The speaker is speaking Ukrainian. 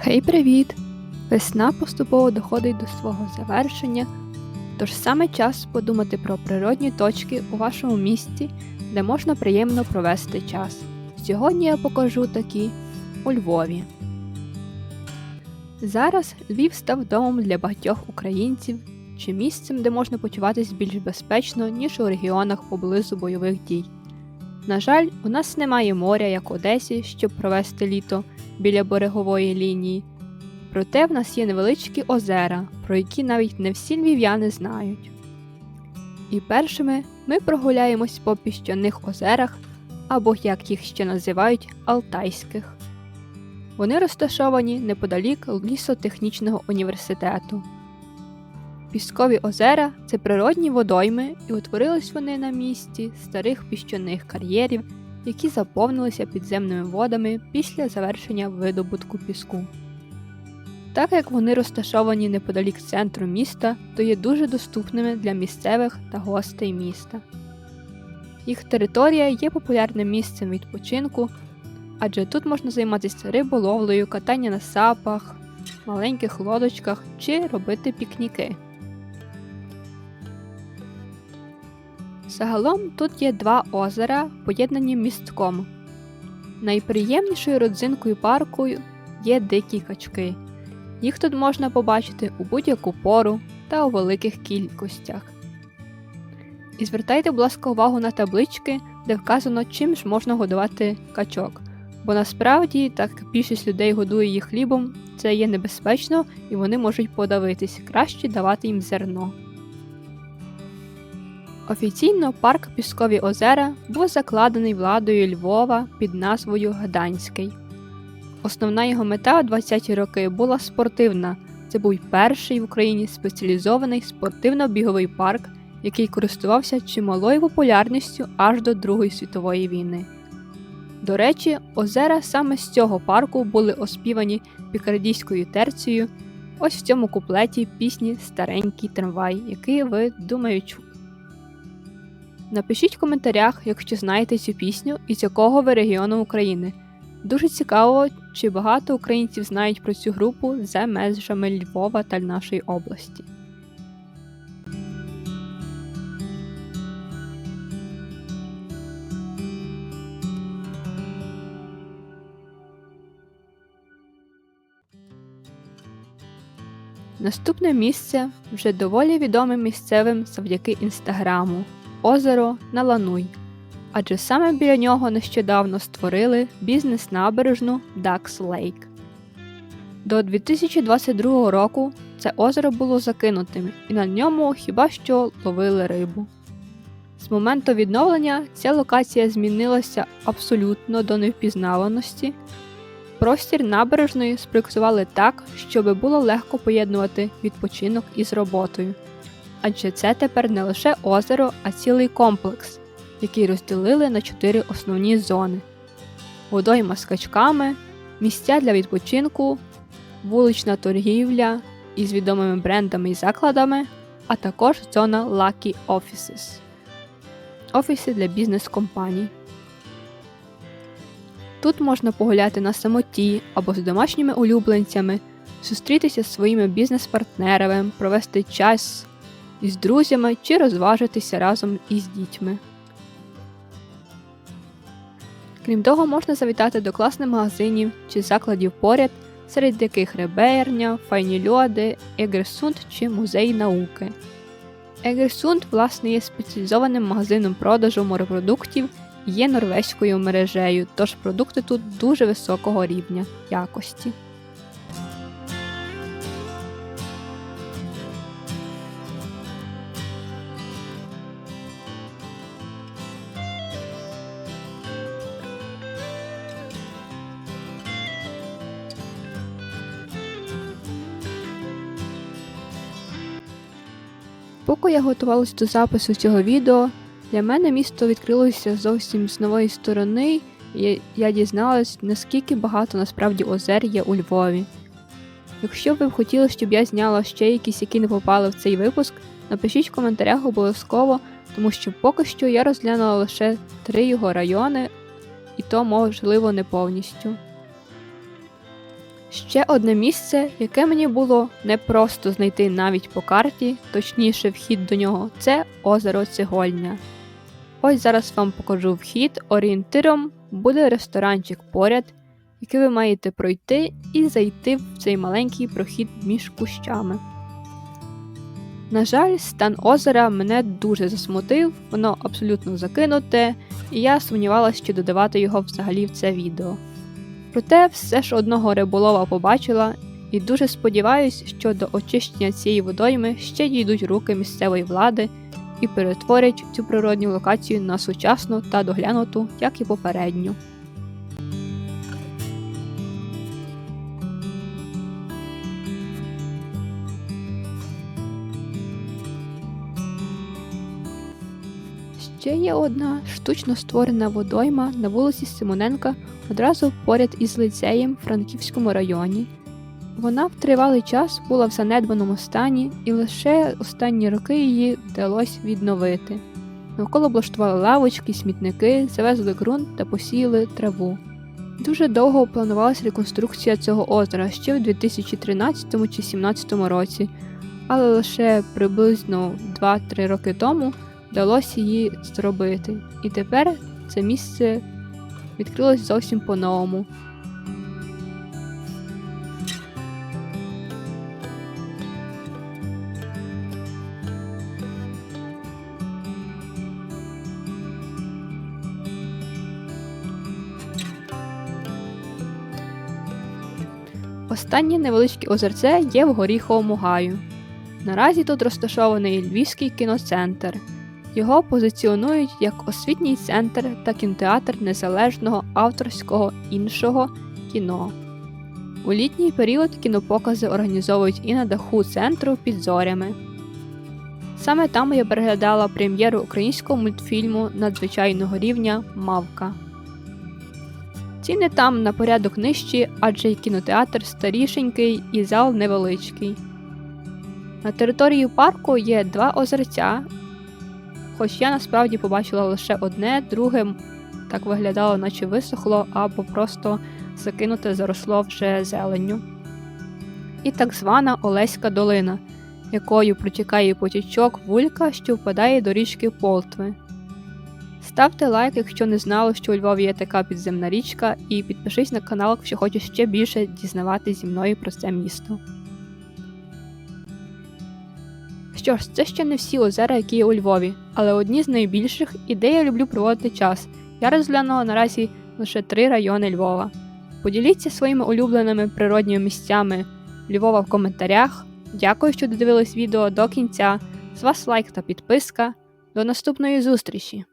Хей, привіт! Весна поступово доходить до свого завершення, тож саме час подумати про природні точки у вашому місті, де можна приємно провести час. Сьогодні я покажу такі у Львові. Зараз Львів став домом для багатьох українців чи місцем, де можна почуватись більш безпечно, ніж у регіонах поблизу бойових дій. На жаль, у нас немає моря, як в Одесі, щоб провести літо біля берегової лінії. Проте в нас є невеличкі озера, про які навіть не всі львів'яни знають. І першими ми прогуляємось по піщаних озерах, або як їх ще називають, Алтайських. Вони розташовані неподалік лісотехнічного університету. Піскові озера це природні водойми, і утворились вони на місці старих піщаних кар'єрів, які заповнилися підземними водами після завершення видобутку піску. Так як вони розташовані неподалік центру міста, то є дуже доступними для місцевих та гостей міста. Їх територія є популярним місцем відпочинку, адже тут можна займатися риболовлею, катання на сапах, маленьких лодочках чи робити пікніки. Загалом тут є два озера, поєднані містком. Найприємнішою родзинкою парку є дикі качки. Їх тут можна побачити у будь-яку пору та у великих кількостях. І звертайте, будь ласка, увагу на таблички, де вказано, чим ж можна годувати качок. Бо насправді, так як більшість людей годує їх хлібом, це є небезпечно і вони можуть подавитись, краще давати їм зерно. Офіційно парк Піскові озера був закладений владою Львова під назвою Гданський. Основна його мета у 20-ті роки була спортивна. Це був перший в Україні спеціалізований спортивно-біговий парк, який користувався чималою популярністю аж до Другої світової війни. До речі, озера саме з цього парку були оспівані пікардійською терцією. Ось в цьому куплеті пісні Старенький трамвай, який ви думаю чули. Напишіть в коментарях, якщо знаєте цю пісню і з якого ви регіону України. Дуже цікаво, чи багато українців знають про цю групу за межами Львова та нашої області. Наступне місце вже доволі відоме місцевим завдяки інстаграму озеро Налануй, адже саме біля нього нещодавно створили бізнес-набережну Ducks Lake. До 2022 року це озеро було закинутим і на ньому хіба що ловили рибу. З моменту відновлення ця локація змінилася абсолютно до невпізнаваності. Простір набережної спроєктували так, щоб було легко поєднувати відпочинок із роботою адже це тепер не лише озеро, а цілий комплекс, який розділили на чотири основні зони: водойма з качками, місця для відпочинку, вулична торгівля із відомими брендами і закладами, а також зона Lucky Offices офіси для бізнес-компаній. Тут можна погуляти на самоті або з домашніми улюбленцями, зустрітися з своїми бізнес-партнерами, провести час із друзями чи розважитися разом із дітьми. Крім того, можна завітати до класних магазинів чи закладів поряд, серед яких реберня, файні льоди, Егерсунд чи музей науки. Егерсунд, власне, є спеціалізованим магазином продажу морепродуктів і є норвезькою мережею, тож продукти тут дуже високого рівня якості. Поки я готувалася до запису цього відео, для мене місто відкрилося зовсім з нової сторони, і я дізналась, наскільки багато насправді озер є у Львові. Якщо ви б хотіли, щоб я зняла ще якісь, які не попали в цей випуск, напишіть в коментарях обов'язково, тому що поки що я розглянула лише три його райони, і то, можливо, не повністю. Ще одне місце, яке мені було непросто знайти навіть по карті, точніше вхід до нього, це озеро Цегольня. Ось зараз вам покажу вхід. Орієнтиром буде ресторанчик поряд, який ви маєте пройти і зайти в цей маленький прохід між кущами. На жаль, стан озера мене дуже засмутив, воно абсолютно закинуте, і я сумнівалася, чи додавати його взагалі в це відео. Проте все ж одного риболова побачила і дуже сподіваюся, що до очищення цієї водойми ще дійдуть руки місцевої влади і перетворять цю природню локацію на сучасну та доглянуту, як і попередню. Ще є одна штучно створена водойма на вулиці Симоненка одразу поряд із ліцеєм в Франківському районі. Вона в тривалий час була в занедбаному стані, і лише останні роки її вдалося відновити. Навколо облаштували лавочки, смітники, завезли ґрунт та посіяли траву. Дуже довго планувалася реконструкція цього озера ще в 2013 чи 2017 році, але лише приблизно 2-3 роки тому вдалося її зробити. І тепер це місце відкрилось зовсім по-новому. Останнє невеличке озерце є в Горіховому гаю. Наразі тут розташований Львівський кіноцентр. Його позиціонують як освітній центр та кінотеатр незалежного авторського іншого кіно. У літній період кінопокази організовують і на даху центру під зорями. Саме там я переглядала прем'єру українського мультфільму надзвичайного рівня Мавка. Ціни там на порядок нижчі, адже й кінотеатр старішенький і зал невеличкий. На території парку є два озерця, хоч я насправді побачила лише одне, друге так виглядало, наче висохло, або просто закинуте заросло вже зеленню. І так звана Олеська долина, якою протікає потічок вулька, що впадає до річки Полтви. Ставте лайк, якщо не знали, що у Львові є така підземна річка, і підпишись на канал, якщо хочеш ще більше дізнаватися зі мною про це місто. Що ж, це ще не всі озера, які є у Львові, але одні з найбільших і де я люблю проводити час. Я розглянула наразі лише три райони Львова. Поділіться своїми улюбленими природніми місцями Львова в коментарях. Дякую, що додивились відео до кінця. З вас лайк та підписка. До наступної зустрічі!